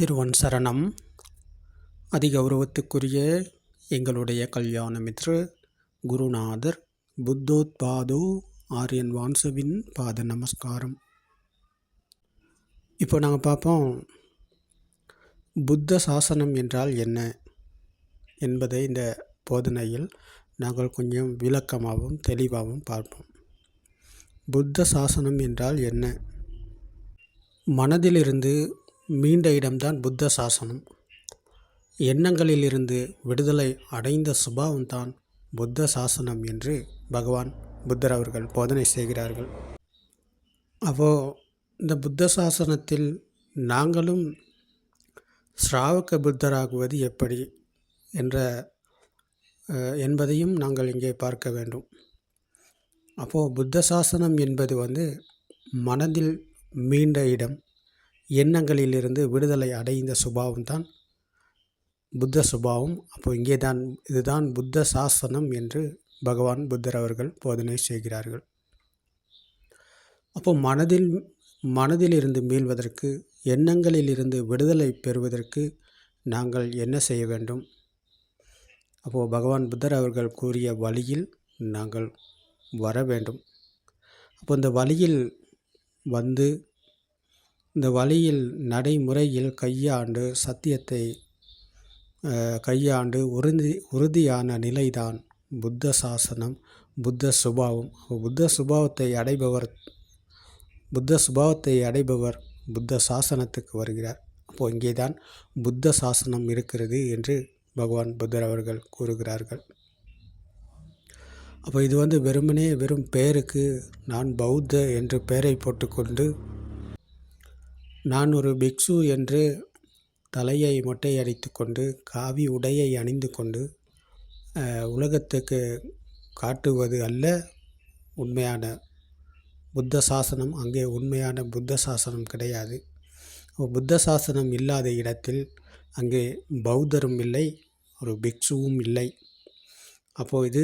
திருவன் சரணம். அதிகௌரவத்துக்குரிய எங்களுடைய கல்யாண மித்ரு குருநாதர் புத்தோத்பாதோ ஆரியன் வான்சவின் பாத நமஸ்காரம். இப்போ நாங்கள் பார்ப்போம் புத்த சாசனம் என்றால் என்ன என்பதை இந்த போதனையில் நாங்கள் கொஞ்சம் விளக்கமாகவும் தெளிவாகவும் பார்ப்போம். புத்த சாசனம் என்றால் என்ன? மனதிலிருந்து மீண்ட இடம்தான் புத்த சாசனம். எண்ணங்களிலிருந்து விடுதலை அடைந்த சுபாவம்தான் புத்த சாசனம் என்று பகவான் புத்தர் அவர்கள் போதனை செய்கிறார்கள். அப்போ இந்த புத்த சாசனத்தில் நாங்களும் ஸ்ராவக புத்தராகுவது எப்படி என்ற என்பதையும் நாங்கள் இங்கே பார்க்க வேண்டும். அப்போது புத்த சாசனம் என்பது வந்து மனதில் மீண்ட இடம் எண்ணங்களிலிருந்து விடுதலை அடைந்த சுபாவம் தான் புத்த சுபாவம். அப்போ இங்கே தான் இதுதான் புத்த சாசனம் என்று பகவான் புத்தர் அவர்கள் போதனை செய்கிறார்கள். அப்போ மனதில் மனதிலிருந்து மீள்வதற்கு எண்ணங்களிலிருந்து விடுதலை பெறுவதற்கு நாங்கள் என்ன செய்ய வேண்டும்? அப்போது பகவான் புத்தர் அவர்கள் கூறிய வழியில் நாங்கள் வர வேண்டும். அப்போ இந்த வழியில் வந்து இந்த வழியில் நடைமுறையில் கையாண்டு சத்தியத்தை கையாண்டு உறுதி உறுதியான நிலைதான் புத்த சாசனம் புத்த சுபாவம். புத்த சுபாவத்தை அடைபவர் புத்த சுபாவத்தை அடைபவர் புத்த சாசனத்துக்கு வருகிறார். அப்போது இங்கே தான் புத்த சாசனம் இருக்கிறது என்று பகவான் புத்தர் அவர்கள் கூறுகிறார்கள். அப்போ இது வந்து வெறுமனே வெறும் பெயருக்கு நான் பௌத்த என்று பெயரை போட்டுக்கொண்டு நான் ஒரு பிக்ஷு என்று தலையை மொட்டையடித்து கொண்டு காவி உடையை அணிந்து கொண்டு உலகத்துக்கு காட்டுவது அல்ல உண்மையான புத்த சாசனம் அங்கே உண்மையான புத்த சாசனம் கிடையாது. புத்த சாசனம் இல்லாத இடத்தில் அங்கே பௌத்தரும் இல்லை ஒரு பிக்ஷுவும் இல்லை. அப்போது இது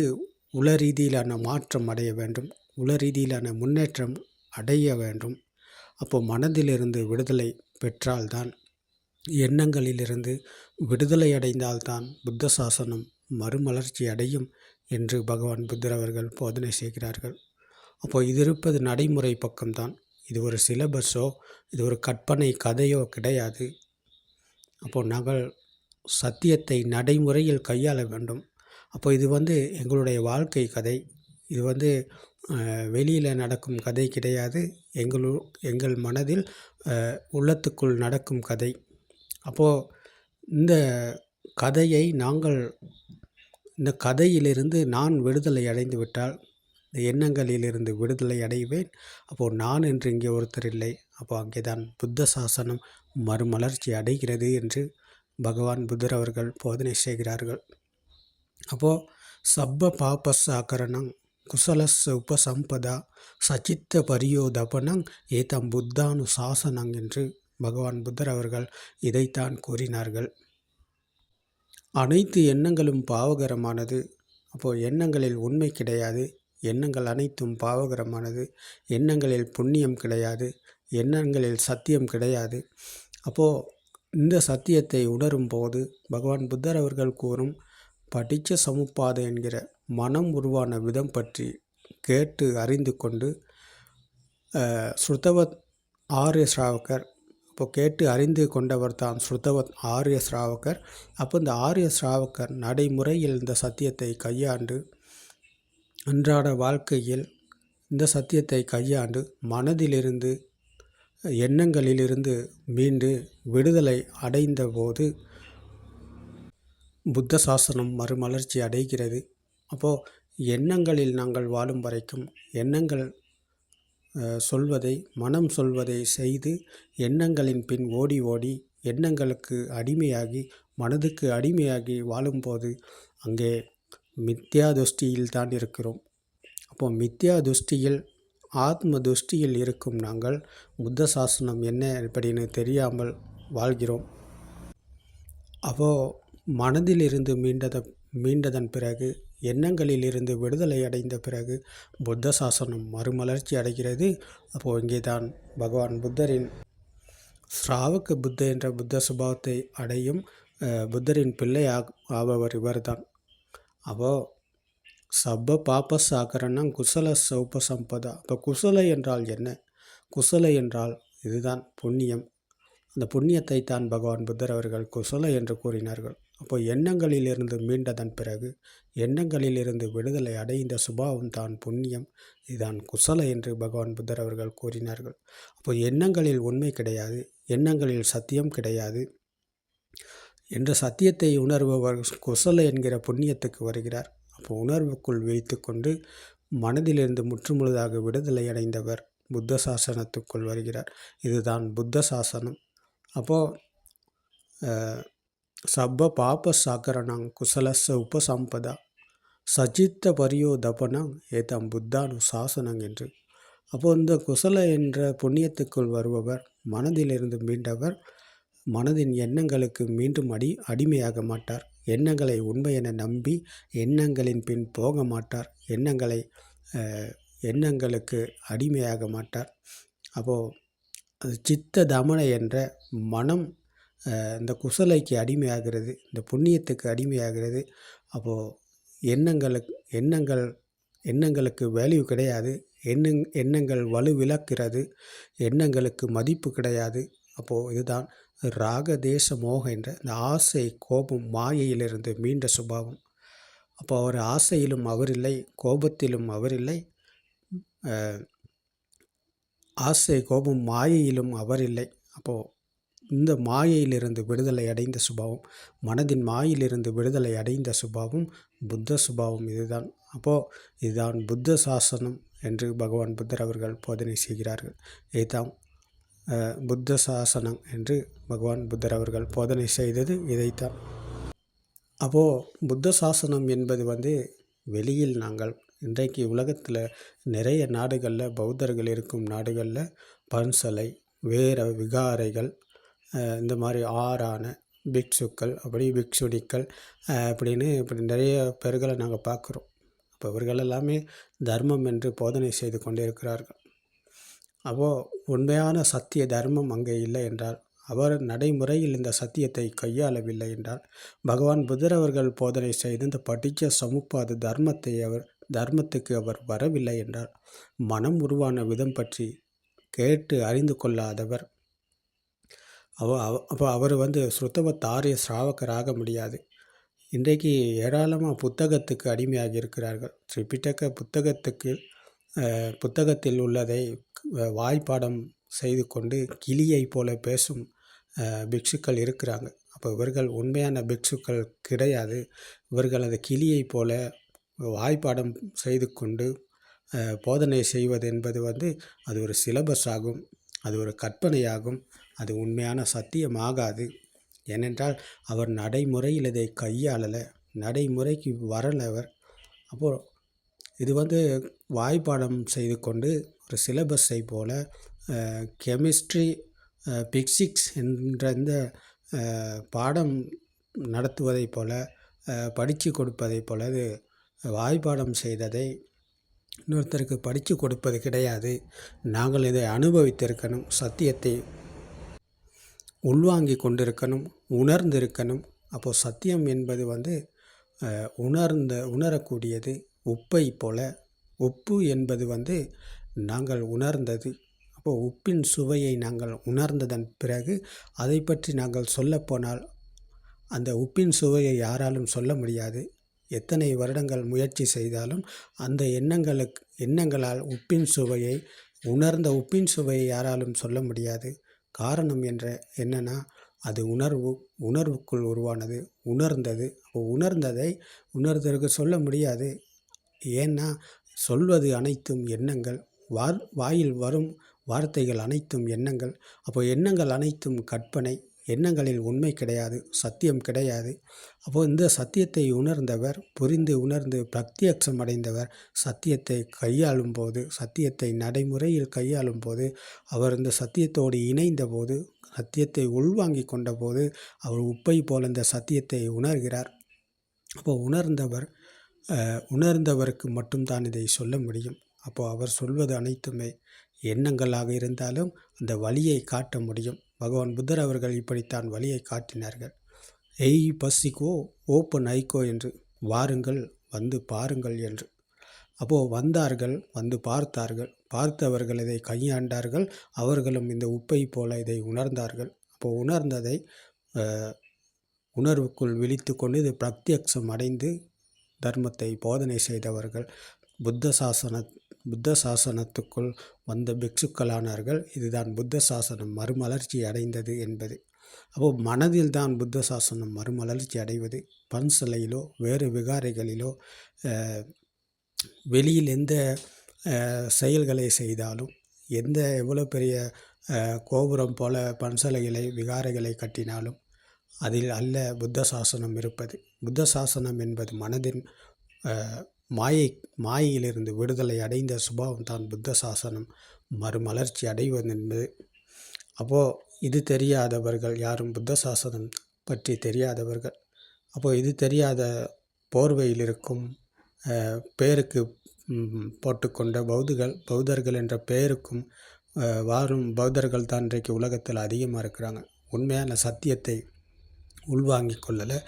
உள ரீதியிலான மாற்றம் அடைய வேண்டும் உள ரீதியிலான முன்னேற்றம் அடைய வேண்டும். அப்போ மனதிலிருந்து விடுதலை பெற்றால்தான். எண்ணங்களிலிருந்து விடுதலை அடைந்தால்தான் புத்த சாசனம் மறுமலர்ச்சி அடையும் என்று பகவான் புத்தர் அவர்கள் போதனை செய்கிறார்கள். அப்போது இது இருப்பது நடைமுறை பக்கம்தான். இது ஒரு சிலபஸோ இது ஒரு கற்பனை கதையோ கிடையாது. அப்போது நாங்கள் சத்தியத்தை நடைமுறையில் கையாள வேண்டும். அப்போ இது வந்து எங்களுடைய வாழ்க்கை கதை. இது வந்து வெளியில் நடக்கும் கதை கிடையாது. எங்களு எங்கள் மனதில் உள்ளத்துக்குள் நடக்கும் கதை. அப்போது இந்த கதையை நாங்கள் இந்த கதையிலிருந்து நான் விடுதலை அடைந்து விட்டால் இந்த எண்ணங்களிலிருந்து விடுதலை அடைவேன். அப்போது நான் என்று இங்கே ஒருத்தர் இல்லை. அப்போ அங்கே தான் புத்த சாசனம் மறுமலர்ச்சி அடைகிறது என்று பகவான் புத்தர் அவர்கள் போதனை செய்கிறார்கள். அப்போது சப்ப பாபசாகரணம் குசலஸ் உபசம்பதா சச்சித்த பரியோதபனங் ஏதம் புத்தானு சாசனங் என்று பகவான் புத்தர் அவர்கள் இதைத்தான் கூறினார்கள். அனைத்து எண்ணங்களும் பாவகரமானது. அப்போது எண்ணங்களில் உண்மை கிடையாது. எண்ணங்கள் அனைத்தும் பாவகரமானது. எண்ணங்களில் புண்ணியம் கிடையாது. எண்ணங்களில் சத்தியம் கிடையாது. அப்போது இந்த சத்தியத்தை உணரும் போது பகவான் புத்தர் அவர்கள் கூறும் படித்த சமுப்பாதை என்கிற மனம் உருவான விதம் பற்றி கேட்டு அறிந்து கொண்டு ஸ்ருதவத் ஆர்ய ஸ்ராவகர் இப்போ கேட்டு அறிந்து கொண்டவர் தான் ஸ்ருதவத் ஆரிய ஸ்ராவகர் அப்போ இந்த ஆரிய ஸ்ராவகர் நடைமுறையில் இந்த சத்தியத்தை கையாண்டு அன்றாட வாழ்க்கையில் இந்த சத்தியத்தை கையாண்டு மனதிலிருந்து எண்ணங்களிலிருந்து மீண்டு விடுதலை அடைந்த போது புத்த சாசனம் மறுமலர்ச்சி அடைகிறது. அப்போது எண்ணங்களில் நாங்கள் வாழும் வரைக்கும் எண்ணங்கள் சொல்வதை மனம் சொல்வதை செய்து எண்ணங்களின் பின் ஓடி ஓடி எண்ணங்களுக்கு அடிமையாகி மனதுக்கு அடிமையாகி வாழும்போது அங்கே மித்யா துஷ்டியில் தான் இருக்கிறோம். அப்போ மித்யா துஷ்டியில் ஆத்ம துஷ்டியில் இருக்கும் நாங்கள் புத்த சாசனம் என்ன அப்படின்னு தெரியாமல் வாழ்கிறோம். அப்போது மனதிலிருந்து மீண்டத மீண்டதன் பிறகு எண்ணங்களிலிருந்து விடுதலை அடைந்த பிறகு புத்த சாசனம் மறுமலர்ச்சி அடைகிறது. அப்போது இங்கே தான் பகவான் புத்தரின் ஸ்ராவக புத்த என்ற புத்த சுபாவத்தை அடையும் புத்தரின் பிள்ளை ஆக்- ஆபவர் இவர்தான். அப்போ சப்ப பாப்பஸ் சாகரணம் குசல சௌப்ப சம்பதா. அப்போ குசல என்றால் என்ன? குசல என்றால் இதுதான் புண்ணியம். அந்த புண்ணியத்தை தான் பகவான் புத்தர் அவர்கள் குசல என்று கூறினார்கள். அப்போ எண்ணங்களிலிருந்து மீண்டதன் பிறகு எண்ணங்களிலிருந்து விடுதலை அடைந்த சுபாவம் தான் புண்ணியம். இதுதான் குசல என்று பகவான் புத்தர் அவர்கள் கூறினார்கள். அப்போ எண்ணங்களில் உண்மை கிடையாது எண்ணங்களில் சத்தியம் கிடையாது என்ற சத்தியத்தை உணர்பவர் குசல என்கிற புண்ணியத்துக்கு வருகிறார். அப்போ உணர்வுக்குள் வைத்துக்கொண்டு மனதிலிருந்து முற்றுமுழுதாக விடுதலை அடைந்தவர் புத்த சாசனத்துக்குள் வருகிறார். இதுதான் புத்த சாசனம். அப்போது சப்ப பாப சாகரணம் குசலச உபசம்பதா. சச்சித்த பரியோதபனம் ஏதாம் புத்தானு சாசனம் என்று. அப்போது இந்த குசல என்ற புண்ணியத்துக்குள் வருபவர் மனதிலிருந்து மீண்டவர் மனதின் எண்ணங்களுக்கு மீண்டும் அடி அடிமையாக மாட்டார். எண்ணங்களை உண்மை என நம்பி எண்ணங்களின் பின் போக மாட்டார். எண்ணங்களை எண்ணங்களுக்கு அடிமையாக மாட்டார். அப்போது சித்த தமனை என்ற மனம் இந்த குசலைக்கு அடிமையாகிறது இந்த புண்ணியத்துக்கு அடிமையாகிறது அப்போது எண்ணங்களுக்கு எண்ணங்கள் எண்ணங்களுக்கு வேல்யூ கிடையாது. எண்ணங் எண்ணங்கள் வலுவிழக்கிறது எண்ணங்களுக்கு மதிப்பு கிடையாது. அப்போது இதுதான் ராக தேச மோக என்ற இந்த ஆசை கோபம் மாயையிலிருந்து மீண்ட சுபாவம். அப்போ அவர் ஆசையிலும் அவர் இல்லை கோபத்திலும் அவர் இல்லை ஆசை கோபம் மாயையிலும் அவர் இல்லை. அப்போது இந்த மாயையிலிருந்து விடுதலை அடைந்த சுபாவம் மனதின் மாயிலிருந்து விடுதலை அடைந்த சுபாவம் புத்த சுபாவம் இதுதான். அப்போது இதுதான் புத்த சாசனம் என்று பகவான் புத்தர் அவர்கள் போதனை செய்கிறார்கள். இதுதான் புத்த சாசனம் என்று பகவான் புத்தர் அவர்கள் போதனை செய்தது இதைத்தான். அப்போது புத்த சாசனம் என்பது வந்து வெளியில் நாங்கள் இன்றைக்கு உலகத்தில் நிறைய நாடுகளில் பௌத்தர்கள் இருக்கும் நாடுகளில் பன்சலை வேற விகாரைகள் இந்த மாதிரி ஆறான பிக்ஷுக்கள் அப்படி பிக்ஷுனிக்கள் அப்படின்னு இப்படி நிறைய பேர்களை நாங்கள் பார்க்குறோம். அப்போ இவர்கள் எல்லாமே தர்மம் என்று போதனை செய்து கொண்டிருக்கிறார்கள். அப்போது உண்மையான சத்திய தர்மம் அங்கே இல்லை என்றால் அவர் நடைமுறையில் இந்த சத்தியத்தை கையாளவில்லை என்றால் பகவான் புத்தர் அவர்கள் போதனை செய்து இந்த படிக்க சமுப்பாத தர்மத்தை அவர் தர்மத்துக்கு அவர் வரவில்லை என்றால் மனம் உருவான விதம் பற்றி கேட்டு அறிந்து கொள்ளாதவர் அவ அவ- அப்போ அவர் வந்து ஸ்ருத்தவத்தாரிய ஆரிய ஸ்ராவகராக முடியாது. இன்றைக்கு ஏராளமாக புத்தகத்துக்கு அடிமையாகி இருக்கிறார்கள். பிட்டக்க புத்தகத்துக்கு புத்தகத்தில் உள்ளதை வாய்ப்பாடம் செய்து கொண்டு கிளியைப் போல பேசும் பிக்ஷுக்கள் இருக்கிறாங்க. அப்போ இவர்கள் உண்மையான பிக்ஷுக்கள் கிடையாது. இவர்கள் அந்த கிளியைப் போல வாய்ப்பாடம் செய்து கொண்டு போதனை செய்வது என்பது வந்து அது ஒரு சிலபஸ் ஆகும் அது ஒரு கற்பனையாகும். அது உண்மையான சத்தியமாகாது. ஏனென்றால் அவர் நடைமுறையில் இதை கையாளலை நடைமுறைக்கு வரலை அவர் அப்போது இது வந்து வாய்ப்பாடம் செய்து கொண்டு ஒரு சிலபஸை போல் கெமிஸ்ட்ரி பிக்சிக்ஸ் என்ற இந்த பாடம் நடத்துவதைப் போல் படித்து கொடுப்பதைப் போல இது வாய்ப்பாடம் செய்ததை இன்னொருத்தருக்கு படித்து கொடுப்பது கிடையாது. நாங்கள் இதை அனுபவித்திருக்கணும். சத்தியத்தை உள்வாங்கி கொண்டிருக்கணும் உணர்ந்திருக்கணும். அப்போது சத்தியம் என்பது வந்து உணர்ந்த உணரக்கூடியது. உப்பை போல உப்பு என்பது வந்து நாங்கள் உணர்ந்தது. அப்போது உப்பின் சுவையை நாங்கள் உணர்ந்ததன் பிறகு அதை பற்றி நாங்கள் சொல்லப்போனால் அந்த உப்பின் சுவையை யாராலும் சொல்ல முடியாது. எத்தனை வருடங்கள் முயற்சி செய்தாலும் அந்த எண்ணங்களுக்கு எண்ணங்களால் உப்பின் சுவையை உணர்ந்த உப்பின் சுவையை யாராலும் சொல்ல முடியாது. காரணம் என்ற என்னென்னா அது உணர்வு உணர்வுக்குள் உருவானது உணர்ந்தது. அப்போ உணர்ந்ததை உணர்ந்ததற்கு சொல்ல முடியாது. ஏன்னா சொல்வது அனைத்தும் எண்ணங்கள். வா வாயில் வரும் வார்த்தைகள் அனைத்தும் எண்ணங்கள். அப்போ எண்ணங்கள் அனைத்தும் கற்பனை எண்ணங்களில் உண்மை கிடையாது சத்தியம் கிடையாது. அப்போது இந்த சத்தியத்தை உணர்ந்தவர் புரிந்து உணர்ந்து பிரத்யட்சம் அடைந்தவர் சத்தியத்தை கையாளும் போது சத்தியத்தை நடைமுறையில் கையாளும் போது அவர் இந்த சத்தியத்தோடு இணைந்த போது சத்தியத்தை உள்வாங்கி கொண்டபோது அவர் உப்பை போல இந்த சத்தியத்தை உணர்கிறார். அப்போ உணர்ந்தவர் உணர்ந்தவருக்கு மட்டும்தான் இதை சொல்ல முடியும். அப்போது அவர் சொல்வது அனைத்துமே எண்ணங்களாக இருந்தாலும் அந்த வழியை காட்ட முடியும். பகவான் புத்தர் அவர்கள் இப்படித்தான் வழியை காட்டினார்கள். எய் பசிக்கோ ஓப்பன் ஐக்கோ என்று வாருங்கள் வந்து பாருங்கள் என்று. அப்போது வந்தார்கள் வந்து பார்த்தார்கள். பார்த்தவர்கள் இதை கையாண்டார்கள். அவர்களும் இந்த உப்பை போல இதை உணர்ந்தார்கள். அப்போது உணர்ந்ததை உணர்வுக்குள் விழித்து கொண்டு இது பிரத்யக்ஷம் அடைந்து தர்மத்தை போதனை செய்தவர்கள். புத்த சாசன புத்த சாசனத்துக்குள் வந்த பிக்ஷுக்களானார்கள் இதுதான் புத்த சாசனம் மறுமலர்ச்சி அடைந்தது என்பது. அப்போ மனதில் தான் புத்த சாசனம் மறுமலர்ச்சி அடைவது. பன்சலையிலோ வேறு விகாரைகளிலோ வெளியில் எந்த செயல்களை செய்தாலும் எந்த எவ்வளோ பெரிய கோபுரம் போல பன்சலைகளை விகாரைகளை கட்டினாலும் அதில் அல்ல புத்த சாசனம் இருப்பது. புத்த சாசனம் என்பது மனதின் மாயை மாயையிலிருந்து விடுதலை அடைந்த சுபாவம் தான் புத்த சாசனம். மறுமலர்ச்சி அடைவது என்பது. அப்போது இது தெரியாதவர்கள் யாரும் புத்த சாசனம் பற்றி தெரியாதவர்கள். அப்போது இது தெரியாத போர்வையில் இருக்கும் பேருக்கு போட்டுக்கொண்ட பௌத்தர்கள் பௌத்தர்கள் என்ற பெயருக்கும் வாரும் வாழும் பௌத்தர்கள் தான் இன்றைக்கு உலகத்தில் அதிகமாக இருக்கிறாங்க. உண்மையான சத்தியத்தை உள்வாங்கிக் கொள்ளலை.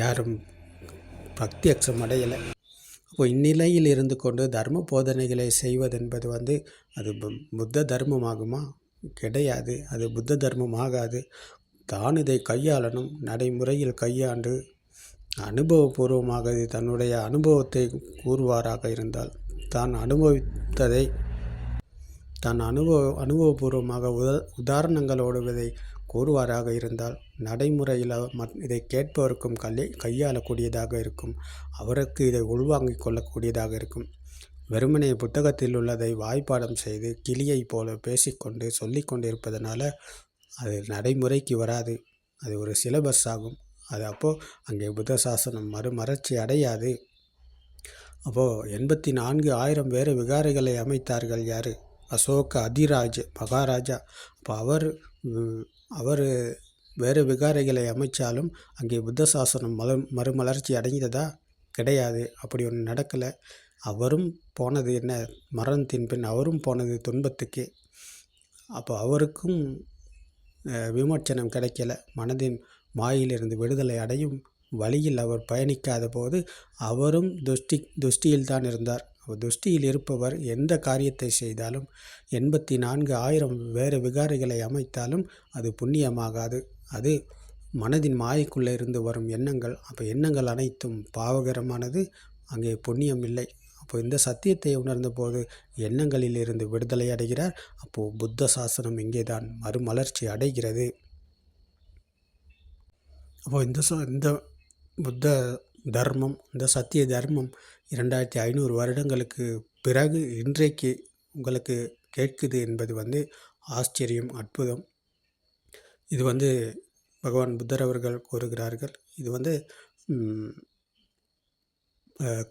யாரும் பிரத்யக்ஷம் அடையலை. அப்போ இந்நிலையில் இருந்து கொண்டு தர்ம போதனைகளை செய்வதென்பது வந்து அது பு- புத்த தர்மமாகுமா? கிடையாது. அது புத்த தர்மம் ஆகாது தான் இதை கையாளணும் நடைமுறையில் கையாண்டு அனுபவபூர்வமாக இது தன்னுடைய அனுபவத்தை கூறுவாராக இருந்தால் தான் அனுபவித்ததை தான் அனுபவ அனுபவபூர்வமாக உத உதாரணங்களோடு இதை கூறுவாராக இருந்தால் நடைமுறையில் மத் இதை கேட்பவருக்கும் கல்லை கையாளக்கூடியதாக இருக்கும். அவருக்கு இதை உள்வாங்கிக் கொள்ளக்கூடியதாக இருக்கும். வெறுமனே புத்தகத்தில் உள்ளதை வாய்ப்பாடம் செய்து கிளியைப் போல பேசிக்கொண்டு சொல்லி கொண்டிருப்பதனால அது நடைமுறைக்கு வராது. அது ஒரு சிலபஸ் ஆகும். அது அப்போது அங்கே புத்த சாசனம் மறுமலர்ச்சி அடையாது. அப்போது எண்பத்தி நான்கு ஆயிரம் வேறு விகாரைகளை அமைத்தார்கள் யார்? அசோக அதிராஜ் மகாராஜா. அப்போ அவர் அவர் வேறு விகாரைகளை அமைச்சாலும் அங்கே புத்த சாசனம் மல மறுமலர்ச்சி அடைந்ததா? கிடையாது. அப்படி ஒன்று நடக்கலை. அவரும் போனது என்ன? மரணத்தின் பின் அவரும் போனது துன்பத்துக்கே. அப்போ அவருக்கும் விமர்சனம் கிடைக்கல. மனதின் மாயிலிருந்து விடுதலை அடையும் வழியில் அவர் பயணிக்காத போது அவரும் துஷ்டி துஷ்டியில் தான் இருந்தார். அவர் துஷ்டியில் இருப்பவர் எந்த காரியத்தை செய்தாலும் எண்பத்தி நான்கு ஆயிரம் வேறு விகாரைகளை அமைத்தாலும் அது புண்ணியமாகாது. அது மனதின் மாயைக்குள்ளே இருந்து வரும் எண்ணங்கள். அப்போ எண்ணங்கள் அனைத்தும் பாவகரமானது. அங்கே புண்ணியம் இல்லை. அப்போ இந்த சத்தியத்தை உணர்ந்த போது எண்ணங்களில் இருந்து விடுதலை அடைகிறார். அப்போது புத்த சாசனம் இங்கே தான் மறுமலர்ச்சி அடைகிறது. அப்போது இந்த ச இந்த புத்த தர்மம் இந்த சத்திய தர்மம் இரண்டாயிரத்தி ஐநூறு வருடங்களுக்கு பிறகு இன்றைக்கு உங்களுக்கு கேட்குது என்பது வந்து ஆச்சரியம் அற்புதம். இது வந்து பகவான் புத்தர் அவர்கள் கூறுகிறார்கள். இது வந்து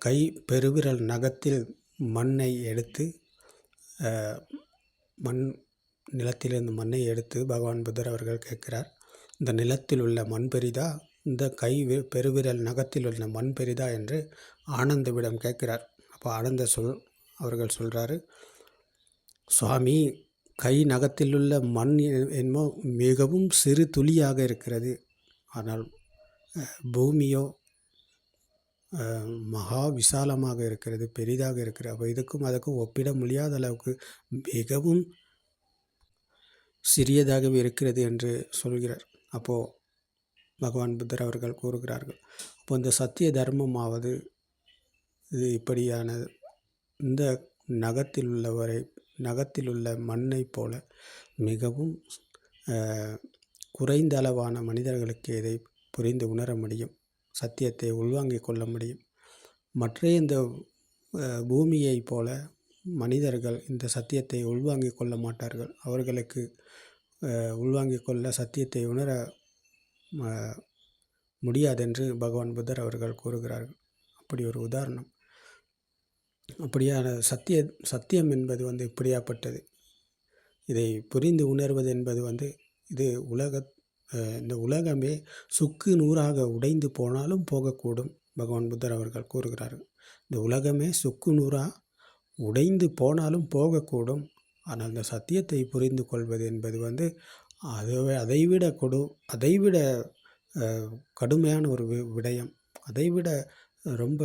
கை பெருவிரல் நகத்தில் மண்ணை எடுத்து மண் நிலத்திலிருந்து மண்ணை எடுத்து பகவான் புத்தர் அவர்கள் கேட்கிறார். இந்த நிலத்தில் உள்ள மண் பெரிதா? இந்த கை வி- பெருவிரல் நகத்தில் உள்ள மண் பெரிதா என்று ஆனந்தவிடம் கேட்கிறார். அப்போ ஆனந்த சொல் அவர்கள் சொல்கிறாரு சுவாமி கை நகத்திலுள்ள மண் எ- என்னமோ மிகவும் சிறு துளியாக இருக்கிறது. ஆனால் பூமியோ மகா விசாலமாக இருக்கிறது பெரிதாக இருக்கிறது. அப்போ இதுக்கும் அதுக்கும் ஒப்பிட முடியாத அளவுக்கு மிகவும் சிறியதாகவே இருக்கிறது என்று சொல்கிறார். அப்போது பகவான் புத்தர் அவர்கள் கூறுகிறார்கள். அப்போ இந்த சத்திய தர்மமாவது இது இப்படியான இந்த நகத்தில் உள்ளவரை நகத்தில் உள்ள மண்ணைப் போல மிகவும் குறைந்த அளவான மனிதர்களுக்கு இதை புரிந்து உணர முடியும். சத்தியத்தை உள்வாங்கிக் கொள்ள முடியும். மற்ற இந்த பூமியைப் போல மனிதர்கள் இந்த சத்தியத்தை உள்வாங்கிக் கொள்ள மாட்டார்கள். அவர்களுக்கு உள்வாங்கிக் கொள்ள சத்தியத்தை உணர முடியாதென்று பகவான் புத்தர் அவர்கள் கூறுகிறார்கள். அப்படி ஒரு உதாரணம். அப்படியான சத்திய சத்தியம் என்பது வந்து இப்படியாப்பட்டது. இதை புரிந்து உணர்வது என்பது வந்து இது உலக இந்த உலகமே சுக்கு நூறாக உடைந்து போனாலும் போகக்கூடும் பகவான் புத்தர் அவர்கள் கூறுகிறார்கள். இந்த உலகமே சுக்கு நூறாக உடைந்து போனாலும் போகக்கூடும். ஆனால் இந்த சத்தியத்தை புரிந்து கொள்வது என்பது வந்து அதுவே அதைவிட கொடு அதைவிட கடுமையான ஒரு வி விடயம். அதைவிட ரொம்ப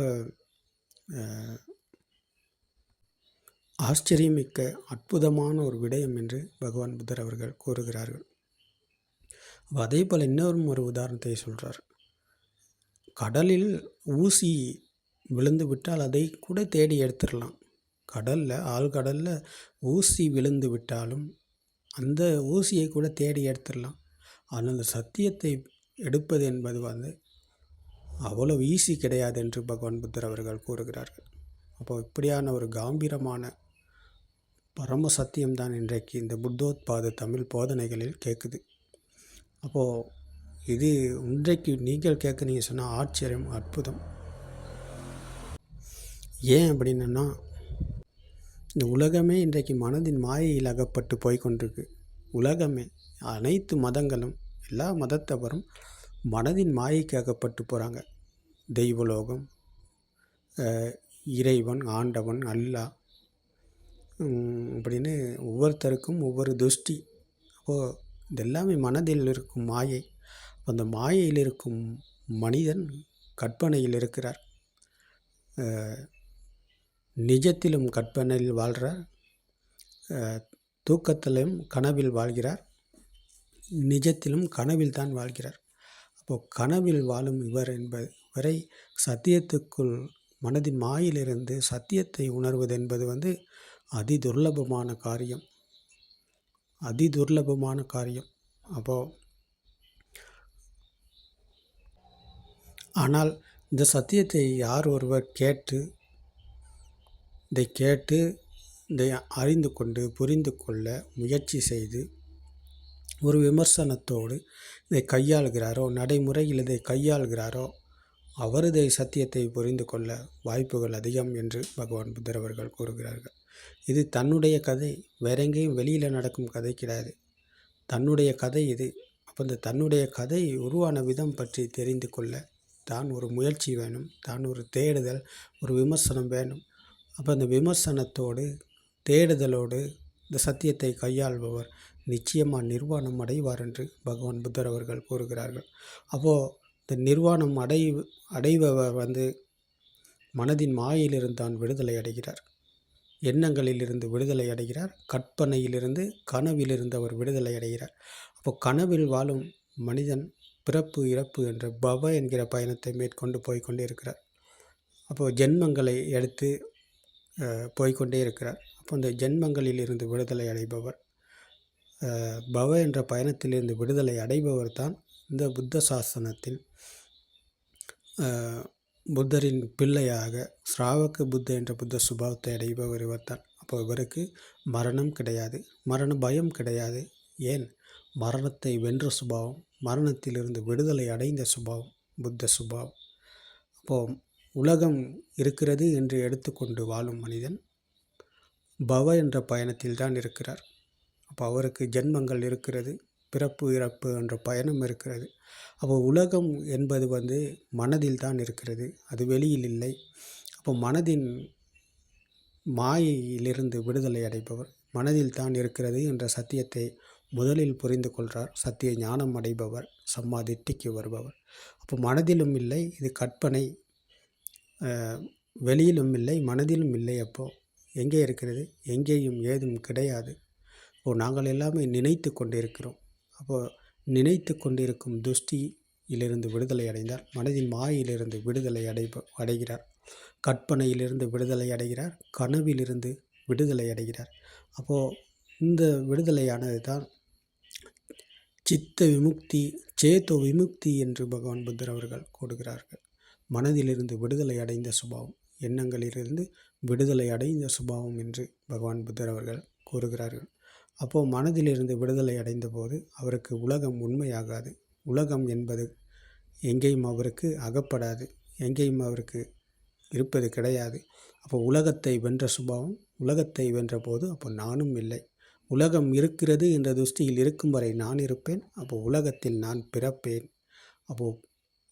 ஆச்சரியமிக்க அற்புதமான ஒரு விடயம் என்று பகவான் புத்தர் அவர்கள் கூறுகிறார்கள். அதே போல் இன்னொரும் ஒரு உதாரணத்தை சொல்கிறார் கடலில் ஊசி விழுந்து விட்டால் அதை கூட தேடி எடுத்துடலாம் கடலில் ஆழ்கடலில் ஊசி விழுந்து விட்டாலும் அந்த ஊசியை கூட தேடி எடுத்துடலாம் ஆனால் அந்த சத்தியத்தை எடுப்பது என்பது வந்து அவ்வளவு ஈஸி கிடையாது என்று பகவான் புத்தர் அவர்கள் கூறுகிறார்கள். அப்போ இப்படியான ஒரு காம்பீரமான பரம சத்தியம் தான் இன்றைக்கு இந்த புத்தோத்பாத தமிழ் போதனைகளில் கேட்குது. அப்போது இது இன்றைக்கு நீங்கள் கேட்குறீங்க சொன்னால் ஆச்சரியம், அற்புதம். ஏன் அப்படின்னன்னா, இந்த உலகமே இன்றைக்கு மனதின் மாயையில் அகப்பட்டு போய் கொண்டிருக்கு. உலகமே அனைத்து மதங்களும் எல்லா மதத்தவரும் மனதின் மாயைக்கு அகப்பட்டு போகிறாங்க தெய்வலோகம், இறைவன், ஆண்டவன், அல்லா அப்படின்னு ஒவ்வொருத்தருக்கும் ஒவ்வொரு துஷ்டி. அப்போது இதெல்லாமே மனதில் இருக்கும் மாயை. அந்த மாயையில் இருக்கும் மனிதன் கற்பனையில் இருக்கிறார். நிஜத்திலும் கற்பனையில் வாழ்கிறார் தூக்கத்திலும் கனவில் வாழ்கிறார். நிஜத்திலும் கனவில் தான் வாழ்கிறார். அப்போது கனவில் வாழும் இவர் என்பது வரை சத்தியத்துக்குள் மனதின் மாயிலிருந்து சத்தியத்தை உணர்வது என்பது வந்து அதிதுர்லபமான காரியம். அதிதுர்லபமான காரியம். அப்போது ஆனால் இந்த சத்தியத்தை யார் ஒருவர் கேட்டு இதை கேட்டு இதை அறிந்து கொண்டு புரிந்து கொள்ள முயற்சி செய்து ஒரு விமர்சனத்தோடு இதை கையாளுகிறாரோ, நடைமுறையில் இதை கையாளுகிறாரோ, அவர் இதை சத்தியத்தை புரிந்து கொள்ள வாய்ப்புகள் அதிகம் என்று பகவான் புத்தர் அவர்கள் கூறுகிறார்கள். இது தன்னுடைய கதை. வேற எங்கேயும் வெளியில் நடக்கும் கதை கிடையாது. தன்னுடைய கதை இது. அப்போ இந்த தன்னுடைய கதை உருவான விதம் பற்றி தெரிந்து கொள்ள தான் ஒரு முயற்சி வேணும். தான் ஒரு தேடுதல், ஒரு விமர்சனம் வேணும். அப்போ இந்த விமர்சனத்தோடு, தேடுதலோடு இந்த சத்தியத்தை கையாள்பவர் நிச்சயமாக நிர்வாணம் அடைவார் என்று பகவான் புத்தர் அவர்கள் கூறுகிறார்கள். அப்போது இந்த நிர்வாணம் அடை அடைபவர் வந்து மனதின் மாயிலிருந்து தான் விடுதலை அடைகிறார். எண்ணங்களிலிருந்து விடுதலை அடைகிறார். கற்பனையிலிருந்து, கனவிலிருந்து அவர் விடுதலை அடைகிறார். அப்போ கனவில் வாழும் மனிதன் பிறப்பு, இறப்பு என்ற பவ என்கிற பயணத்தை மேற்கொண்டு போய்கொண்டே இருக்கிறார். அப்போது ஜென்மங்களை எடுத்து போய்கொண்டே போய்க்கொண்டே இருக்கிறார். அப்போ அந்த ஜென்மங்களில் இருந்து விடுதலை அடைபவர், பவ என்ற பயணத்திலிருந்து விடுதலை அடைபவர் தான் இந்த புத்த சாசனத்தில் புத்தரின் பிள்ளையாக ஸ்ராவக்கு புத்த என்ற புத்த சுபாவத்தை அடைபவர் இவர் தான். அப்போ இவருக்கு மரணம் கிடையாது. மரண பயம் கிடையாது. ஏன்? மரணத்தை வென்ற சுபாவம், மரணத்திலிருந்து விடுதலை அடைந்த சுபாவம் புத்த சுபாவம். அப்போது உலகம் இருக்கிறது என்று எடுத்துக்கொண்டு வாழும் மனிதன் பவ என்ற பயணத்தில் தான் இருக்கிறார். அப்போ அவருக்கு ஜென்மங்கள் இருக்கிறது. பிறப்பு, இறப்பு என்ற பயணம் இருக்கிறது. அப்போ உலகம் என்பது வந்து மனதில் தான் இருக்கிறது. அது வெளியில் இல்லை. அப்போ மனதின் மாயையிலிருந்து விடுதலை அடைபவர் மனதில் தான் இருக்கிறது என்ற சத்தியத்தை முதலில் புரிந்து கொள்கிறார் சத்திய ஞானம் அடைபவர், சம்மா திட்டிக்கு வருபவர். அப்போ மனதிலும் இல்லை. இது கற்பனை. வெளியிலும் இல்லை, மனதிலும் இல்லை அப்போது எங்கே இருக்கிறது? எங்கேயும் ஏதும் கிடையாது. இப்போது நாங்கள் எல்லாமே நினைத்து கொண்டிருக்கிறோம். அப்போது நினைத்து கொண்டிருக்கும் துஷ்டியிலிருந்து விடுதலை அடைந்தார். மனதின் மாயிலிருந்து விடுதலை அடைப அடைகிறார். கற்பனையிலிருந்து விடுதலை அடைகிறார். கனவிலிருந்து விடுதலை அடைகிறார். அப்போது இந்த விடுதலையானது தான் சித்த விமுக்தி, சேதோ விமுக்தி என்று பகவான் புத்தர் அவர்கள் கூடுகிறார்கள் மனதிலிருந்து விடுதலை அடைந்த சுபாவம், எண்ணங்களிலிருந்து விடுதலை அடைந்த சுபாவம் என்று பகவான் புத்தர் அவர்கள் கூறுகிறார்கள். அப்போது மனதிலிருந்து விடுதலை அடைந்த போது அவருக்கு உலகம் உண்மையாகாது. உலகம் என்பது எங்கேயும் அவருக்கு அகப்படாது. எங்கேயும் அவருக்கு இருப்பது கிடையாது. அப்போ உலகத்தை வென்ற சுபாவம், உலகத்தை வென்றபோது அப்போ நானும் இல்லை. உலகம் இருக்கிறது என்ற துஷ்டியில் இருக்கும் வரை நான் இருப்பேன். அப்போ உலகத்தில் நான் பிறப்பேன். அப்போது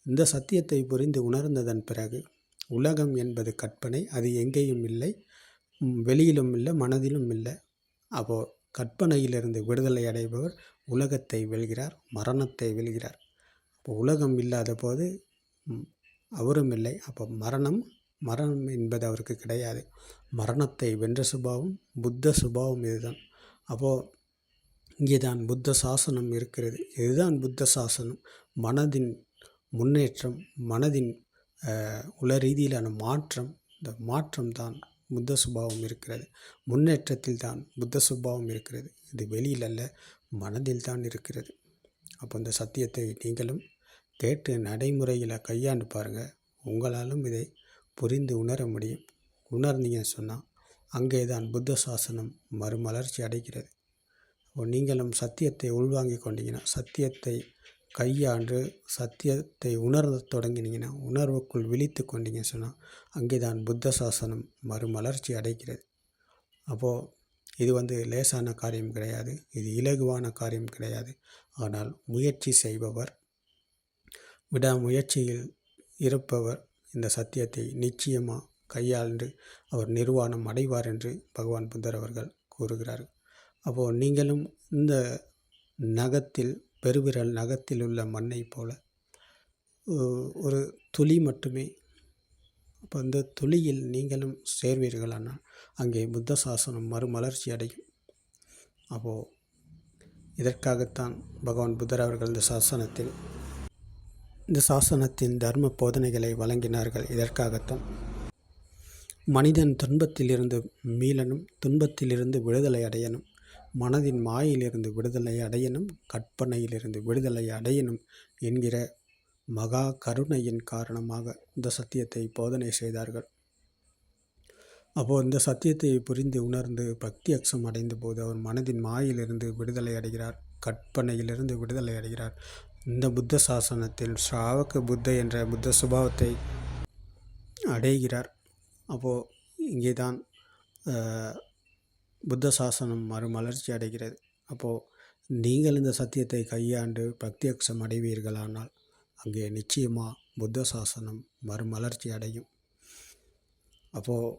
இந்த சத்தியத்தை புரிந்து உணர்ந்ததன் பிறகு உலகம் என்பது கற்பனை. அது எங்கேயும் இல்லை. வெளியிலும் இல்லை மனதிலும் இல்லை. அப்போ கற்பனையிலிருந்து விடுதலை அடைபவர் உலகத்தை வெல்கிறார் மரணத்தை வெல்கிறார். அப்போ உலகம் இல்லாத போது அவரும் இல்லை. அப்போ மரணம் மரணம் என்பது அவருக்கு கிடையாது. மரணத்தை வென்ற சுபாவம் புத்த சுபாவம் இதுதான். அப்போது இங்கே தான் புத்த சாசனம் இருக்கிறது. இதுதான் புத்த சாசனம். மனதின் முன்னேற்றம் மனதின் உள ரீதியிலான மாற்றம் இந்த மாற்றம் தான் புத்த சுபாவம் இருக்கிறது. முன்னேற்றத்தில் தான் புத்த சுபாவம் இருக்கிறது. இது வெளியில் அல்ல மனதில் தான் இருக்கிறது. அப்போ இந்த சத்தியத்தை நீங்களும் கேட்டு நடைமுறையில் கையாண்டு பாருங்கள் உங்களாலும் இதை புரிந்து உணர முடியும். உணர்ந்தீங்கன்னு சொன்னால் அங்கே தான் புத்த சாசனம் மறுமலர்ச்சி அடைகிறது. நீங்களும் சத்தியத்தை உள்வாங்கிக் கொண்டீங்கன்னா சத்தியத்தை கையாண்டு சத்தியத்தை உணரத் தொடங்கினீங்கன்னா உணர்வுக்குள் விழித்து கொண்டீங்க சொன்னால் அங்கே தான் புத்த சாசனம் மறுமலர்ச்சி அடைகிறது. அப்போது இது வந்து லேசான காரியம் கிடையாது. இது இலகுவான காரியம் கிடையாது. ஆனால் முயற்சி செய்பவர் விடாமுயற்சியில் இருப்பவர் இந்த சத்தியத்தை நிச்சயமாக கையாண்டு அவர் நிர்வாணம் அடைவார் என்று பகவான் புத்தர் அவர்கள் கூறுகிறார். அப்போது நீங்களும் இந்த நகத்தில் பெருவிரல் நகத்தில் உள்ள மண்ணை போல ஒரு துளி மட்டுமே. அப்போ அந்த துளியில் நீங்களும் சேர்வீர்களானால் அங்கே புத்த சாசனம் மறுமலர்ச்சி அடையும். அப்போது இதற்காகத்தான் பகவான் புத்தர் அவர்கள் இந்த சாசனத்தில் இந்த சாசனத்தின் தர்ம போதனைகளை வழங்கினார்கள். இதற்காகத்தான் மனிதன் துன்பத்திலிருந்து மீளனும் துன்பத்திலிருந்து விடுதலை அடையணும். மனதின் மாயிலிருந்து விடுதலை அடையணும் கற்பனையிலிருந்து விடுதலை அடையணும் என்கிற மகா கருணையின் காரணமாக இந்த சத்தியத்தை போதனை செய்தார்கள். அப்போது இந்த சத்தியத்தை புரிந்து உணர்ந்து பக்தி அக்ஷம் அடைந்த போது அவர் மனதின் மாயிலிருந்து விடுதலை அடைகிறார் கற்பனையிலிருந்து விடுதலை அடைகிறார். இந்த புத்த சாசனத்தில் ஸ்ராவக புத்த என்ற புத்த சுபாவத்தை அடைகிறார். அப்போது இங்கே தான் புத்த சாசனம் மறுமலர்ச்சி அடைகிறது. அப்போது நீங்கள் இந்த சத்தியத்தை கையாண்டு பக்தியக்ஷம் அடைவீர்களானால் அங்கே நிச்சயமாக புத்த சாசனம் மறுமலர்ச்சி அடையும். அப்போது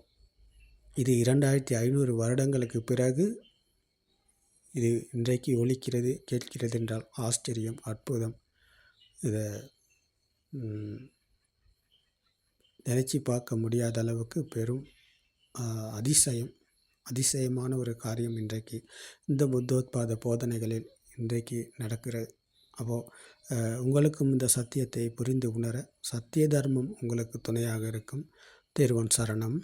இது இரண்டாயிரத்தி ஐநூறு வருடங்களுக்கு பிறகு இது இன்றைக்கு ஒழிக்கிறது கேட்கிறது என்றால் ஆச்சரியம் அற்புதம். இதை நினச்சி பார்க்க முடியாத அளவுக்கு பெரும் அதிசயம். அதிசயமான ஒரு காரியம் இன்றைக்கு இந்த புத்தோத்பாத போதனைகளில் இன்றைக்கு நடக்கிறது அப்போது உங்களுக்கும் இந்த சத்தியத்தை புரிந்து உணர சத்திய தர்மம் உங்களுக்கு துணையாக இருக்கும். தேர்வன் சரணம்.